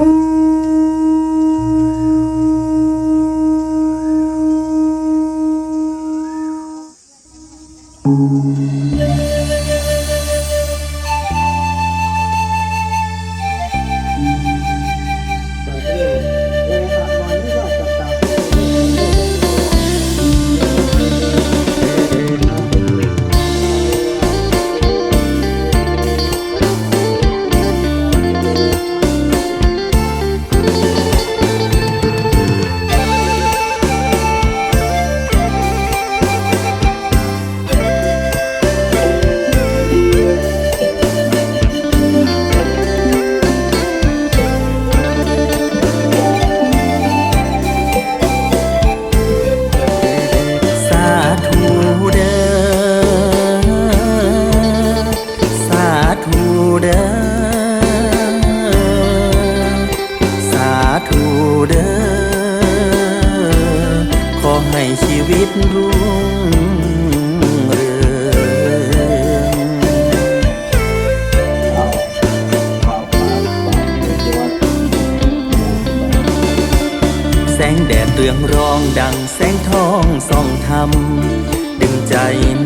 ส เด้อสาธุเด้อขอให้ชีวิตรุ่งเรืองแสงแดดเรืองรองดังแสงทองส่องธรรมดึงใจ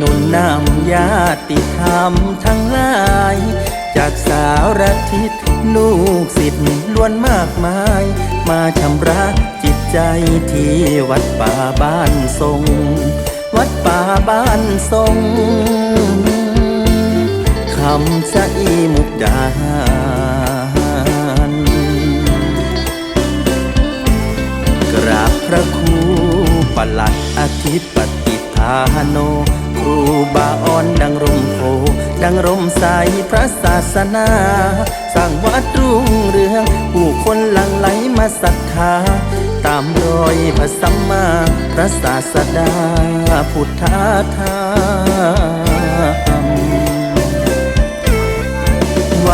นุนนำญาติธรรมทั้งหลาย จากสารทิศลูกศิษย์ล้วนมากมาย มาชำระจิตใจที่วัดป่าบ้านทรง วัดป่าบ้านทรงคำชะอีมุกดาหารกราบพระครูปลัดอาทิตย์ปฏิภาโน ครูบาอ่อนดังร่มโพ ดังร่มใสพระศาสนา สร้างวัดรุ่งเรือง ผู้คนหลั่งไหลมาศรัทธา ตามรอยพระสัมมาพระศาสดา พุทธาธรรมไหว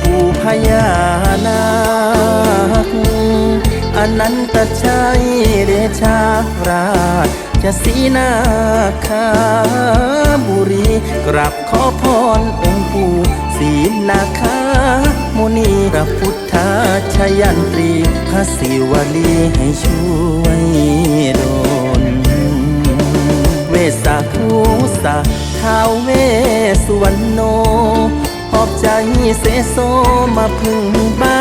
ผู้พญานาคอนันตชัยเดชาราช จะสีนาคาบุรีกราบขอพรองค์ปู่ศีนาคามุนีพระพุทธาชยันตรีพระศิวลีให้ช่วยโดน เวสสาภูสาท้าวเวสุวรรณโนหอบใจเสโซมาพึ่งบ้า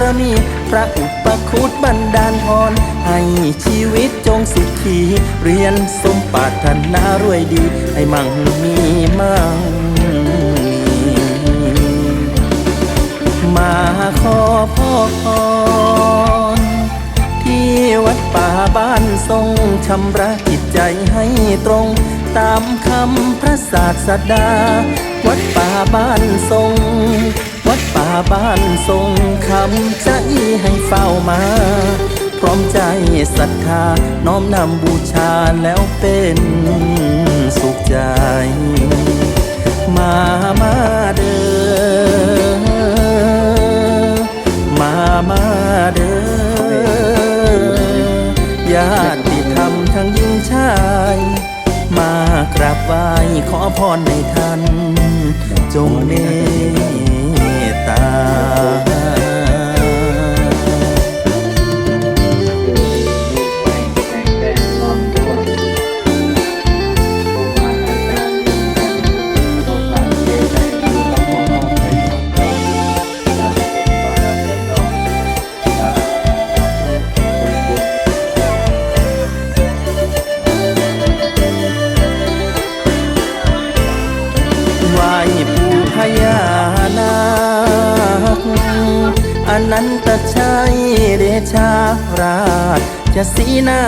รมีพระอุปคุตบันดาลพรให้ชีวิตจงสุขี เรียนสมปรารถนารวยดี ให้มั่งมีมั่งมีมาขอพ่อพรที่วัดป่าบ้านทรงชำระจิตใจให้ตรง ตามคำพระศาสดา วัดป่าบ้านทรง วัดป่าบ้านทรงคำใจให้เฝ้ามา พร้อมใจศรัทธา น้อมนำบูชาแล้วเป็นสุขใจ มามาเด้อมามาเด้อญาติธรรมทั้งหญิงชาย มากราบไหว้ขอพรในท่าน จงเม อนันตชัยเดชาราชจะสีนา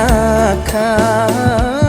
คา